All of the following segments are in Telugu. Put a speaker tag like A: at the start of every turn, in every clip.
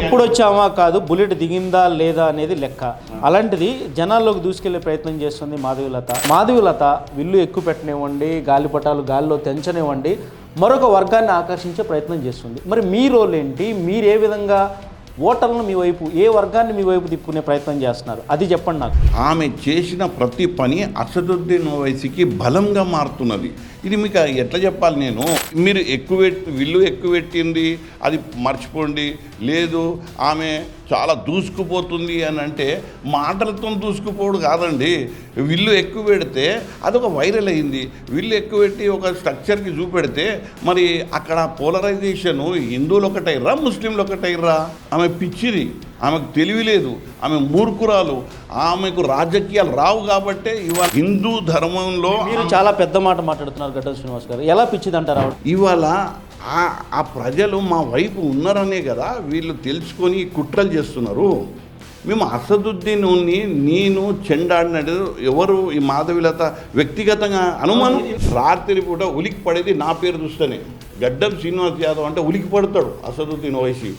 A: ఎప్పుడు వచ్చామా కాదు బుల్లెట్ దిగిందా లేదా అనేది లెక్క. అలాంటిది జనాల్లోకి దూసుకెళ్ళే ప్రయత్నం చేస్తుంది మాధవిలత. మాధవిలత విల్లు ఎక్కువ పెట్టనివ్వండి గాలిపటాలు గాలిలో తెంచనివ్వండి మరొక వర్గాన్ని ఆకర్షించే ప్రయత్నం చేస్తుంది. మరి మీ రోల్ ఏంటి? మీరు ఏ విధంగా ఓటర్లను మీ వైపు ఏ వర్గాన్ని మీ వైపు తిప్పుకునే ప్రయత్నం చేస్తున్నారు? అది చెప్పండి నాకు.
B: ఆమె చేసిన ప్రతి పని అసదుద్దీన్ ఓవైసీకి బలంగా మారుతున్నది. ఇది మీకు ఎట్లా చెప్పాలి నేను? మీరు ఎక్కువ పెట్టి విల్లు ఎక్కువ పెట్టింది అది మర్చిపోండి. లేదు ఆమె చాలా దూసుకుపోతుంది అని అంటే మాటలతో దూసుకుపోడు కాదండి. విల్లు ఎక్కువ పెడితే అదొక వైరల్ అయింది. విల్లు ఎక్కువ పెట్టి ఒక స్ట్రక్చర్కి చూపెడితే మరి అక్కడ పోలరైజేషను హిందువులు ఒకటైర్రా ముస్లింలు ఒకటైర్రా ఆమె పిచ్చిది. ఆమెకు తెలివి లేదు ఆమె మూర్ఖురాలు ఆమెకు రాజకీయాలు రావు కాబట్టే ఇవాళ హిందూ ధర్మంలో
A: మీరు చాలా పెద్ద మాట మాట్లాడుతున్నారు గడ్డం శ్రీనివాస్ గారు. ఎలా పిచ్చిదంటారు
B: ఇవాళ ఆ ప్రజలు మా వైపు ఉన్నారనే కదా వీళ్ళు తెలుసుకొని కుట్రలు చేస్తున్నారు. మేము అసదుద్దీన్ నేను చెండాడినట్టు ఎవరు ఈ మాధవిలత వ్యక్తిగతంగా అనుమానం? రాత్రి పూట ఉలికి పడేది నా పేరు చూస్తేనే గడ్డం శ్రీనివాస్ యాదవ్ అంటే ఉలికి పడతాడు అసదుద్దీన్ ఓవైసీ.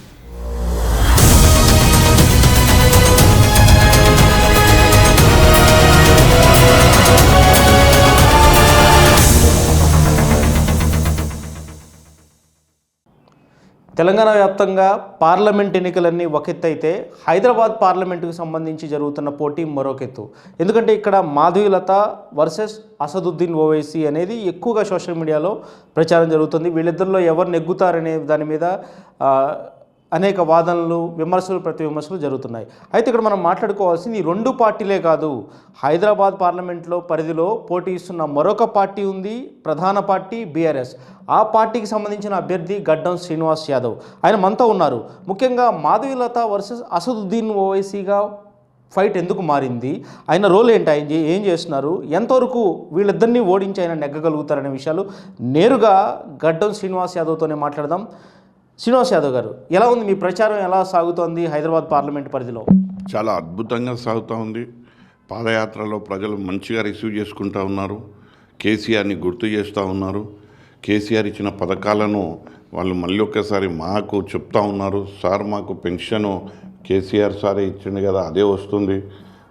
A: తెలంగాణ వ్యాప్తంగా పార్లమెంట్ ఎన్నికలన్నీ ఒక ఎత్తు అయితే హైదరాబాద్ పార్లమెంటుకు సంబంధించి జరుగుతున్న పోటీ మరొక ఎత్తు. ఎందుకంటే ఇక్కడ మాధవీలత వర్సెస్ అసదుద్దీన్ ఓవైసీ అనేది ఎక్కువగా సోషల్ మీడియాలో ప్రచారం జరుగుతుంది. వీళ్ళిద్దరిలో ఎవరు నెగ్గుతారనే దాని మీద అనేక వాదనలు విమర్శలు ప్రతి విమర్శలు జరుగుతున్నాయి. అయితే ఇక్కడ మనం మాట్లాడుకోవాల్సింది ఈ రెండు పార్టీలే కాదు. హైదరాబాద్ పార్లమెంట్లో పరిధిలో పోటీ ఇస్తున్న మరొక పార్టీ ఉంది ప్రధాన పార్టీ బీఆర్ఎస్. ఆ పార్టీకి సంబంధించిన అభ్యర్థి గడ్డం శ్రీనివాస్ యాదవ్. ఆయన మనతో ఉన్నారు. ముఖ్యంగా మాధవీలత వర్సెస్ అసదుద్దీన్ ఓవైసీగా ఫైట్ ఎందుకు మారింది? ఆయన రోల్ ఏంటి? ఆయన ఏం చేస్తున్నారు? ఎంతవరకు వీళ్ళిద్దరినీ ఓడించి ఆయన నెగ్గగలుగుతారనే విషయాలు నేరుగా గడ్డం శ్రీనివాస్ యాదవ్తోనే మాట్లాడదాం. శ్రీనివాస్ యాదవ్ గారు ఎలా ఉంది మీ ప్రచారం? ఎలా సాగుతోంది హైదరాబాద్ పార్లమెంట్ పరిధిలో?
B: చాలా అద్భుతంగా సాగుతూ ఉంది. పాదయాత్రలో ప్రజలు మంచిగా రిసీవ్ చేసుకుంటూ ఉన్నారు. కేసీఆర్ని గుర్తు చేస్తూ ఉన్నారు. కేసీఆర్ ఇచ్చిన పథకాలను వాళ్ళు మళ్ళీ ఒక్కసారి మాకు చెప్తా ఉన్నారు. సార్ మాకు పెన్షను కేసీఆర్ సారే ఇచ్చిండు కదా అదే వస్తుంది.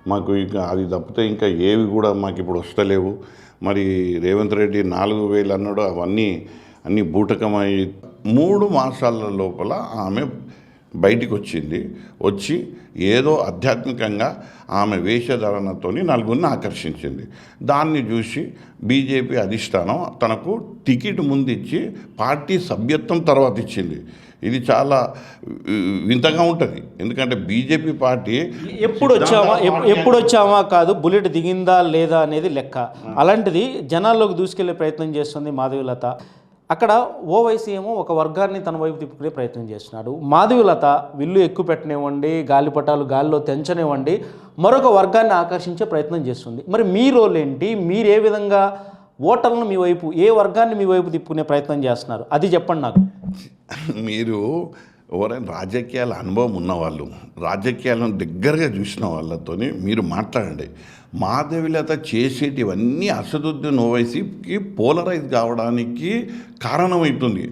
B: మాకు ఇంకా అది తప్పితే ఇంకా ఏవి కూడా మాకు ఇప్పుడు వస్తలేవు. మరి రేవంత్ రెడ్డి నాలుగు వేలు అన్నాడు అవన్నీ అన్నీ బూటకమై మూడు మాసాల లోపల ఆమె బయటికి వచ్చింది వచ్చి ఏదో ఆధ్యాత్మికంగా ఆమె వేషధారణతో నలుగురిని ఆకర్షించింది. దాన్ని చూసి బీజేపీ అధిష్టానం తనకు టికెట్ ముందు ఇచ్చి పార్టీ సభ్యత్వం తర్వాత ఇచ్చింది. ఇది చాలా వింతగా ఉంటుంది. ఎందుకంటే బీజేపీ పార్టీ
A: ఎప్పుడు వచ్చామా ఎప్- ఎప్పుడు వచ్చామా కాదు బుల్లెట్ దిగిందా లేదా అనేది లెక్క. అలాంటిది జనాల్లోకి దూసుకెళ్ళే ప్రయత్నం చేస్తుంది మాధవీలత. అక్కడ ఓవైసీ ఏమో ఒక వర్గాన్ని తన వైపు తిప్పుకునే ప్రయత్నం చేస్తున్నాడు. మాధవీలత విల్లు ఎక్కువ పెట్టనివ్వండి గాలిపటాలు గాలిలో తెంచనివ్వండి మరొక వర్గాన్ని ఆకర్షించే ప్రయత్నం చేస్తుంది. మరి మీ రోల్ ఏంటి? మీరు ఏ విధంగా ఓటర్లను మీ వైపు ఏ వర్గాన్ని మీ వైపు తిప్పుకునే ప్రయత్నం చేస్తున్నారు? అది చెప్పండి నాకు.
B: మీరు ఎవరైనా రాజకీయాల అనుభవం ఉన్నవాళ్ళు రాజకీయాలను దగ్గరగా చూసిన వాళ్ళతోని మీరు మాట్లాడండి. మాధవిలత చేసేటివన్నీ అసదుద్దీన్ ఓవైసీకి పోలరైజ్ కావడానికి కారణమవుతుంది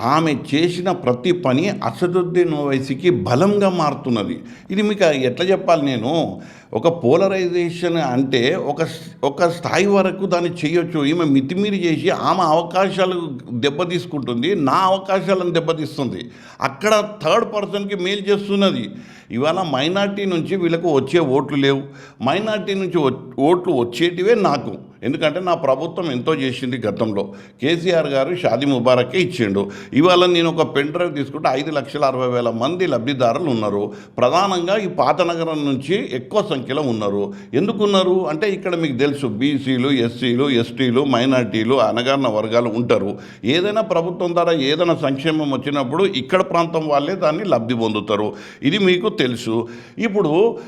B: ఆమె చేసిన ప్రతి పని అసదుద్దీన్ ఓవైసీకి బలంగా మారుతున్నది. ఇది మీకు ఎట్లా చెప్పాలి నేను? ఒక పోలరైజేషన్ అంటే ఒక ఒక స్థాయి వరకు దాన్ని చేయొచ్చు. ఈమె మితిమీరి చేసి ఆమె అవకాశాలు దెబ్బతీసుకుంటుంది నా అవకాశాలను దెబ్బతీస్తుంది. అక్కడ థర్డ్ పర్సన్కి మేలు చేస్తున్నది. ఇవాళ మైనార్టీ నుంచి వీళ్ళకు వచ్చే ఓట్లు లేవు. మైనార్టీ నుంచి ఓట్లు వచ్చేటివే నాకు. ఎందుకంటే నా ప్రభుత్వం ఎంతో చేసింది గతంలో. కేసీఆర్ గారు షాదీ ముబారకే ఇచ్చిండు. ఇవాళ నేను ఒక పెన్ డ్రైవ్ తీసుకుంటే ఐదు లక్షల అరవై వేల మంది లబ్ధిదారులు ఉన్నారు. ప్రధానంగా ఈ పాత నగరం నుంచి ఎక్కువ సంఖ్యలో ఉన్నారు. ఎందుకున్నారు? అంటే ఇక్కడ మీకు తెలుసు బీసీలు ఎస్సీలు ఎస్టీలు మైనార్టీలు అనగారిన వర్గాలు ఉంటారు. ఏదైనా ప్రభుత్వం ద్వారా ఏదైనా సంక్షేమం వచ్చినప్పుడు ఇక్కడ ప్రాంతం వాళ్ళే దాన్ని లబ్ధి పొందుతారు. ఇది మీకు తెలుసు. ఇప్పుడు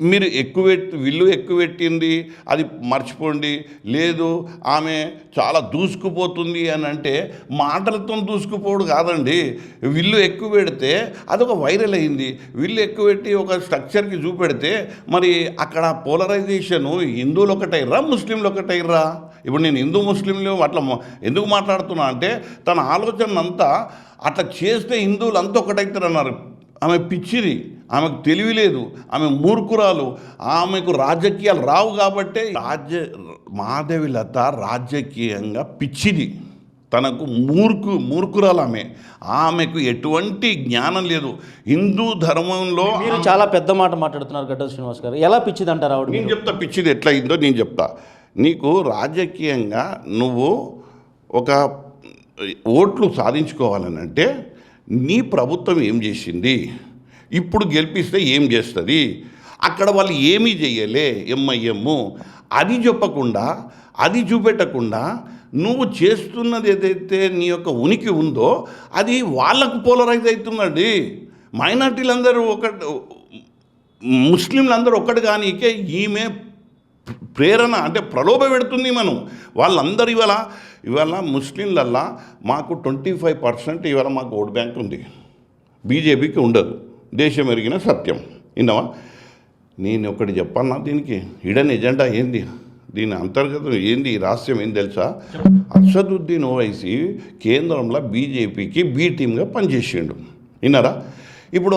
B: మీరు ఎక్కువ పెట్టి విల్లు ఎక్కువ పెట్టింది అది మర్చిపోండి. లేదు ఆమె చాలా దూసుకుపోతుంది అని అంటే మాటలతో దూసుకుపోడు కాదండి. విల్లు ఎక్కువ పెడితే అదొక వైరల్ అయింది. విల్లు ఎక్కువ పెట్టి ఒక స్ట్రక్చర్కి చూపెడితే మరి అక్కడ పోలరైజేషను హిందువులు ఒకటైర్రా ముస్లింలు ఒకటైర్రా ఇప్పుడు నేను హిందూ ముస్లింలు అట్లా ఎందుకు మాట్లాడుతున్నా అంటే తన ఆలోచన అంతా అట్లా చేస్తే హిందువులు అంతా ఒకటైతారన్నారు. ఆమె పిచ్చిది. ఆమెకు తెలివి లేదు ఆమె మూర్ఖురాలు ఆమెకు రాజకీయాలు రావు కాబట్టే రాజ్య మాధవి లత రాజకీయంగా పిచ్చిది. తనకు మూర్ఖు మూర్ఖురాలు ఆమె. ఆమెకు ఎటువంటి జ్ఞానం లేదు. హిందూ ధర్మంలో
A: మీరు చాలా పెద్ద మాట మాట్లాడుతున్నారు గడ్డ శ్రీనివాస్ గారు. ఎలా పిచ్చిది అంటారు ఆవిడ
B: నేను చెప్తా పిచ్చిది ఎట్లా అయిందో నేను చెప్తా. నీకు రాజకీయంగా నువ్వు ఒక ఓట్లు సాధించుకోవాలని అంటే నీ ప్రభుత్వం ఏం చేసింది? ఇప్పుడు గెలిపిస్తే ఏం చేస్తుంది? అక్కడ వాళ్ళు ఏమీ చేయలే ఎంఐఎం అది చెప్పకుండా అది చూపెట్టకుండా నువ్వు చేస్తున్నది ఏదైతే నీ యొక్క ఉనికి ఉందో అది వాళ్ళకు పోలరైజ్ అవుతున్నది మైనార్టీలందరూ ఒక ముస్లింలందరూ ఒక్కటి కానీకే ఈమె ప్రేరణ అంటే ప్రలోభ పెడుతుంది మనం వాళ్ళందరూ ఇవాళ ఇవాళ ముస్లింలల్లా మాకు ట్వంటీ ఫైవ్ పర్సెంట్ ఇవాళ మాకు ఓట్ బ్యాంక్ ఉంది. బీజేపీకి ఉండదు. దేశం ఎరిగిన సత్యం. విన్నావా? నేను ఒకటి చెప్పన్నా దీనికి. హిడన్ ఎజెండా ఏంది? దీని అంతర్గతం ఏంది? ఈ రహస్యం ఏం తెలుసా? అసదుద్దీన్ ఓవైసీ కేంద్రంలో బీజేపీకి బీ టీమ్గా పనిచేసిండు. విన్నారా? ఇప్పుడు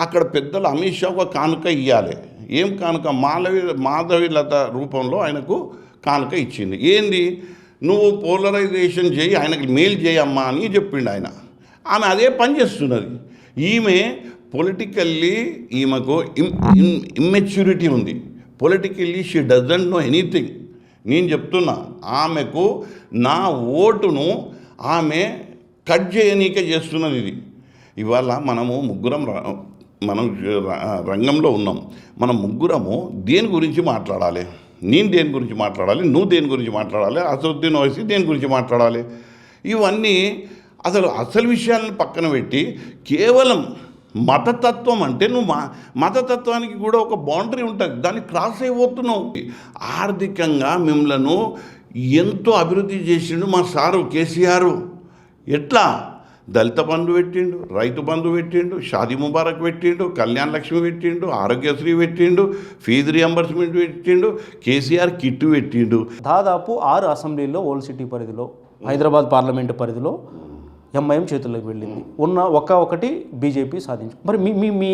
B: అక్కడ పెద్దలు అమిత్ షా ఒక కానుక ఇవ్వాలి ఏం కానుక? మాధవి మాధవిలత రూపంలో ఆయనకు కానుక ఇచ్చింది. ఏంది? నువ్వు పోలరైజేషన్ చేయి ఆయనకి మేలు చేయమ్మా అని చెప్పిండు ఆయన. ఆమె అదే పని చేస్తున్నది. ఈమె పొలిటికల్లీ ఈమెకు ఇమ్ ఇమ్మెచ్యూరిటీ ఉంది. Politically she doesn't know anything నేను చెప్తున్నా ఆమెకు నా ఓటును ఆమె కట్ చేయనీకే చేస్తున్నది ఇది. ఇవాళ మనము ముగ్గురం ర- మనం రంగంలో ఉన్నాం. మనం ముగ్గురము దేని గురించి మాట్లాడాలి? నేను దేని గురించి మాట్లాడాలి? నువ్వు దేని గురించి మాట్లాడాలి? అసలుద్దీన్ వయసు దేని గురించి మాట్లాడాలి? ఇవన్నీ అసలు అసలు విషయాలను పక్కన పెట్టి కేవలం మతతత్వం అంటే నువ్వు మా మతతత్వానికి కూడా ఒక బౌండరీ ఉంటుంది. దాన్ని క్రాస్ అయిపోతున్నావు. ఆర్థికంగా మిమ్మలను ఎంతో అభివృద్ధి చేసిండు మా సారు కేసీఆర్. ఎట్లా? దళిత బంధు పెట్టిండు రైతు బంధు పెట్టిండు షాదీ ముబారక్ పెట్టిండు కళ్యాణ్ లక్ష్మి పెట్టిండు ఆరోగ్యశ్రీ పెట్టిండు ఫీజు రియంబర్స్మెంట్ పెట్టిండు కేసీఆర్ కిట్టు పెట్టిండు.
A: దాదాపు ఆరు అసెంబ్లీలో ఓల్డ్ సిటీ పరిధిలో హైదరాబాద్ పార్లమెంటు పరిధిలో ఎంఐఎం చేతుల్లోకి వెళ్ళింది. ఉన్న ఒక్క ఒకటి బీజేపీ సాధించు మరి మీ మీ మీ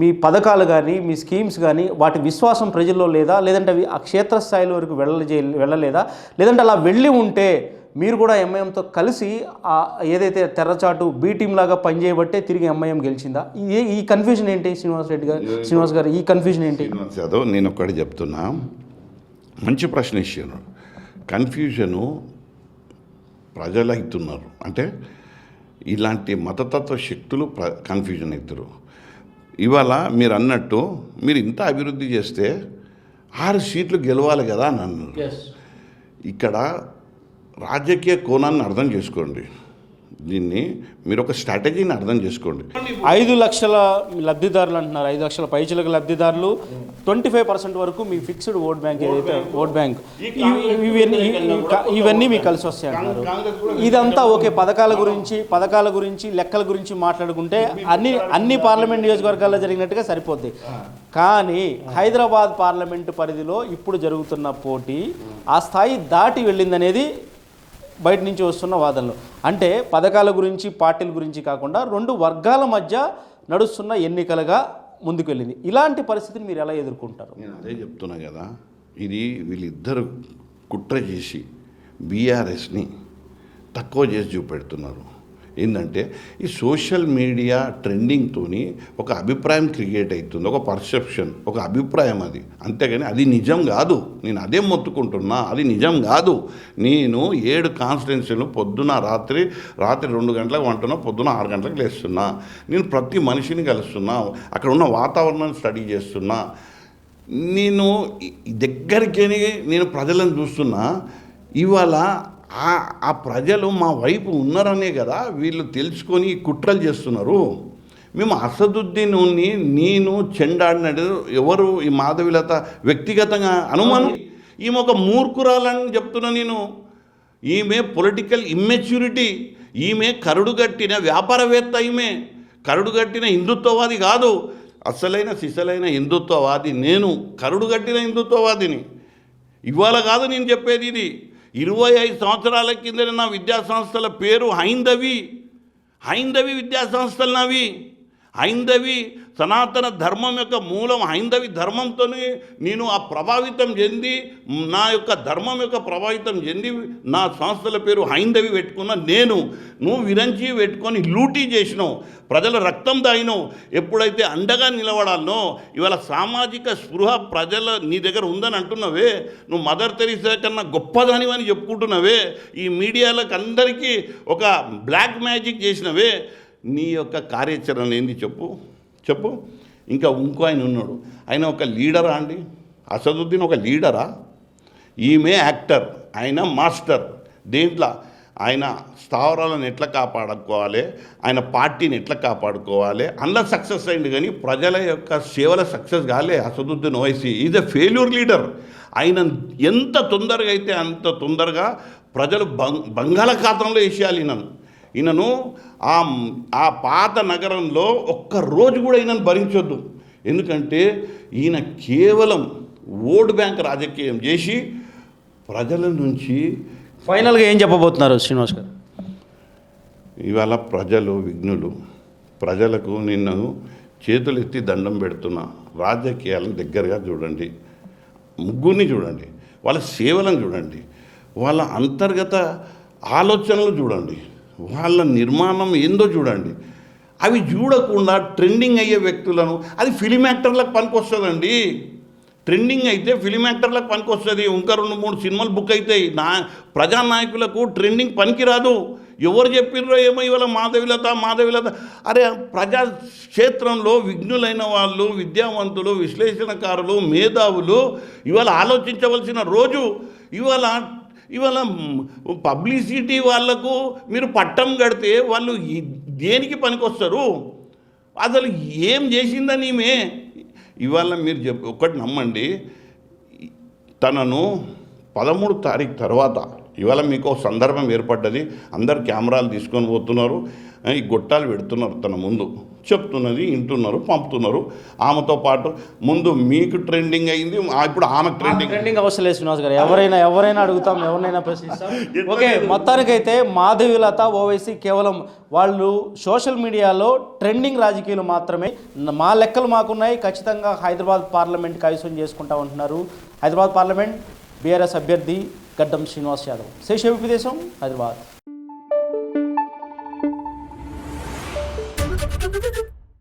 A: మీ పథకాలు కానీ మీ స్కీమ్స్ కానీ వాటి విశ్వాసం ప్రజల్లో లేదా? లేదంటే అవి ఆ క్షేత్రస్థాయిలో వరకు వెళ్ళజే వెళ్ళలేదా? లేదంటే అలా వెళ్ళి ఉంటే మీరు కూడా ఎంఐఎంతో కలిసి ఆ ఏదైతే తెర్రచాటు బీ టీం లాగా పనిచేయబట్టే తిరిగి ఎంఐఎం గెలిచిందా? ఈ ఈ కన్ఫ్యూజన్ ఏంటి శ్రీనివాస్ రెడ్డి గారు? శ్రీనివాస్ గారు ఈ కన్ఫ్యూజన్ ఏంటి?
B: యాదవ్ నేను ఒక్కటి చెప్తున్నా. మంచి ప్రశ్న ఇచ్చాను కన్ఫ్యూజను ప్రజలు అవుతున్నారు అంటే ఇలాంటి మతతత్వ శక్తులు ప్ర కన్ఫ్యూజన్ అవుతారు ఇవాళ మీరు అన్నట్టు మీరు ఇంత అభివృద్ధి చేస్తే ఆరు సీట్లు గెలవాలి కదా అని అన్నారు. ఇక్కడ రాజకీయ కోణాన్ని అర్థం చేసుకోండి. దీన్ని మీరు ఒక స్ట్రాటజీని అర్థం చేసుకోండి.
A: ఐదు లక్షల లబ్ధిదారులు అంటున్నారు. ఐదు లక్షల పైచిలకు లబ్ధిదారులు. ట్వంటీ ఫైవ్ పర్సెంట్ వరకు మీ ఫిక్స్డ్ ఓట్ బ్యాంక్ ఏదైతే ఓట్ బ్యాంక్. ఇవి- ఇవన్నీ ఇవన్నీ మీకు కలిసి వస్తాయి అంటున్నారు. ఇదంతా ఓకే. పథకాల గురించి పథకాల గురించి లెక్కల గురించి మాట్లాడుకుంటే అన్ని అన్ని పార్లమెంట్ నియోజకవర్గాల్లో జరిగినట్టుగా సరిపోద్ది. కానీ హైదరాబాద్ పార్లమెంటు పరిధిలో ఇప్పుడు జరుగుతున్న పోటీ ఆ స్థాయి దాటి వెళ్ళిందనేది బయట నుంచి వస్తున్న వాదనలు. అంటే పథకాల గురించి పార్టీల గురించి కాకుండా రెండు వర్గాల మధ్య నడుస్తున్న ఎన్నికలుగా ముందుకెళ్ళింది. ఇలాంటి పరిస్థితిని మీరు ఎలా ఎదుర్కొంటారు?
B: నేను అదే చెప్తున్నా కదా ఇది వీళ్ళిద్దరు కుట్ర చేసి బీఆర్ఎస్ని తక్కువ చేసి చూపెడుతున్నారు. ఏంటంటే ఈ సోషల్ మీడియా ట్రెండింగ్తోని ఒక అభిప్రాయం క్రియేట్ అవుతుంది ఒక పర్సెప్షన్ ఒక అభిప్రాయం అది. అంతేగాని అది నిజం కాదు. నేను అదే మొత్తుకుంటున్నా అది నిజం కాదు. నేను ఏడు కాన్స్టిట్యున్సీలు పొద్దున రాత్రి రాత్రి రెండు గంటలకు వంటున్నా పొద్దున ఆరు గంటలకు లేస్తున్నా. నేను ప్రతి మనిషిని కలుస్తున్నా అక్కడ ఉన్న వాతావరణాన్ని స్టడీ చేస్తున్నా. నేను ఈ- దగ్గరికి నేను ప్రజలను చూస్తున్నా ఇవాళ ఆ ప్రజలు మా వైపు ఉన్నారనే కదా వీళ్ళు తెలుసుకొని కుట్రలు చేస్తున్నారు. మేము అసదుద్దీన్ నేను చెండాడినట్టు ఎవరు ఈ మాధవిలత వ్యక్తిగతంగా అనుమానం? ఈమె ఒక మూర్ఖురాలని చెప్తున్నా నేను. ఈమె పొలిటికల్ ఇమ్మెచ్యూరిటీ ఈమె కరుడుగట్టిన వ్యాపారవేత్త ఈమె. కరుడుగట్టిన హిందుత్వవాది కాదు. అసలైన సిసలైన హిందుత్వవాది నేను కరుడుగట్టిన హిందుత్వవాదిని. ఇవాళ కాదు నేను చెప్పేది ఇది. ఇరవై ఐదు సంవత్సరాల కింద నా విద్యాసంస్థల పేరు హైందవి. హైందవి విద్యాసంస్థలు నావి హైందవి సనాతన ధర్మం యొక్క మూలం హైందవి ధర్మంతోనే నేను ఆ ప్రభావితం చెంది నా యొక్క ధర్మం యొక్క ప్రభావితం చెంది నా సంస్థల పేరు హైందవి పెట్టుకున్న నేను. నువ్వు విరంచి పెట్టుకొని లూటీ చేసినావు ప్రజల రక్తం దాయినావు ఎప్పుడైతే అండగా నిలబడాలనో ఇవాళ సామాజిక స్పృహ ప్రజల నీ దగ్గర ఉందని అంటున్నావే నువ్వు మదర్ తెరీసా కన్నా గొప్పదానివని అని చెప్పుకుంటున్నావే ఈ మీడియాలకు అందరికీ ఒక బ్లాక్ మ్యాజిక్ చేసినవే నీ యొక్క కార్యాచరణ ఏంది చెప్పు. చెప్పు. ఇంకా ఇంకో ఆయన ఉన్నాడు. ఆయన ఒక లీడరా అండి. అసదుద్దీన్ ఒక లీడరా? ఈమె యాక్టర్ ఆయన మాస్టర్. దేంట్లో? ఆయన స్థావరాలను ఎట్లా కాపాడుకోవాలి? ఆయన పార్టీని ఎట్లా కాపాడుకోవాలి? అందులో సక్సెస్ అయింది కానీ ప్రజల యొక్క సేవల సక్సెస్ కాలే Asaduddin Owaisi. Is a failure leader ఆయన ఎంత తొందరగా అయితే అంత తొందరగా ప్రజలు బంగ్ బంగాళాఖాతంలో వేసేయాలి నన్ను ఈయనను ఆ ఆ పాత నగరంలో ఒక్క రోజు కూడా ఈయనను భరించొద్దు. ఎందుకంటే ఈయన కేవలం ఓటు బ్యాంక్ రాజకీయం చేసి ప్రజల నుంచి
A: ఫైనల్గా ఏం చెప్పబోతున్నారు శ్రీనివాస్ గారు?
B: ఇవాళ ప్రజలు విఘ్నులు ప్రజలకు నిన్ను చేతులెత్తి దండం పెడుతున్నా రాజకీయాలను దగ్గరగా చూడండి. ముగ్గురిని చూడండి. వాళ్ళ సేవలను చూడండి. వాళ్ళ అంతర్గత ఆలోచనలు చూడండి. వాళ్ళ నిర్మాణం ఏందో చూడండి. అవి చూడకుండా ట్రెండింగ్ అయ్యే వ్యక్తులను అది ఫిలిం యాక్టర్లకు పనికొస్తుందండి. ట్రెండింగ్ అయితే ఫిలిం యాక్టర్లకు పనికొస్తుంది. ఇంకా రెండు మూడు సినిమాలు బుక్ అవుతాయి నా ప్రజానాయకులకు ట్రెండింగ్ పనికిరాదు. ఎవరు చెప్పిర్రో ఏమో ఇవాళ మాధవిలత మాధవిలత. అరే ప్రజా క్షేత్రంలో విఘ్నులైన వాళ్ళు విద్యావంతులు విశ్లేషణకారులు మేధావులు ఇవాళ ఆలోచించవలసిన రోజు. ఇవాళ ఇవాళ పబ్లిసిటీ వాళ్ళకు మీరు పట్టం కడితే వాళ్ళు దేనికి పనికొస్తారు? అసలు ఏం చేసిందని ఈమె? ఇవాళ మీరు చెప్ ఒక్కటి నమ్మండి. తనను పదమూడు తారీఖు తర్వాత ఇవాళ మీకు సందర్భం ఏర్పడ్డది. అందరు కెమెరాలు తీసుకొని పోతున్నారు. ఈ గొట్టాలు పెడుతున్నారు తన ముందు. చెప్తున్నది వింటున్నారు పంపుతున్నారు. ఆమెతో పాటు ముందు మీకు ట్రెండింగ్ అయింది ఇప్పుడు ఆమె ట్రెండింగ్
A: ట్రెండింగ్ అవసరం లేదు శ్రీనివాస్ గారు. ఎవరైనా ఎవరైనా అడుగుతాం ఎవరినైనా ప్రశ్నిస్తాం. ఓకే మొత్తానికైతే మాధవీలత ఓవైసీ కేవలం వాళ్ళు సోషల్ మీడియాలో ట్రెండింగ్ రాజకీయాలు మాత్రమే. మా లెక్కలు మాకున్నాయి. ఖచ్చితంగా హైదరాబాద్ పార్లమెంట్ కైవసం చేసుకుంటా ఉంటున్నారు. హైదరాబాద్ పార్లమెంట్ బీఆర్ఎస్ అభ్యర్థి గడ్డం శ్రీనివాస్ యాదవ్. శేష హైదరాబాద్.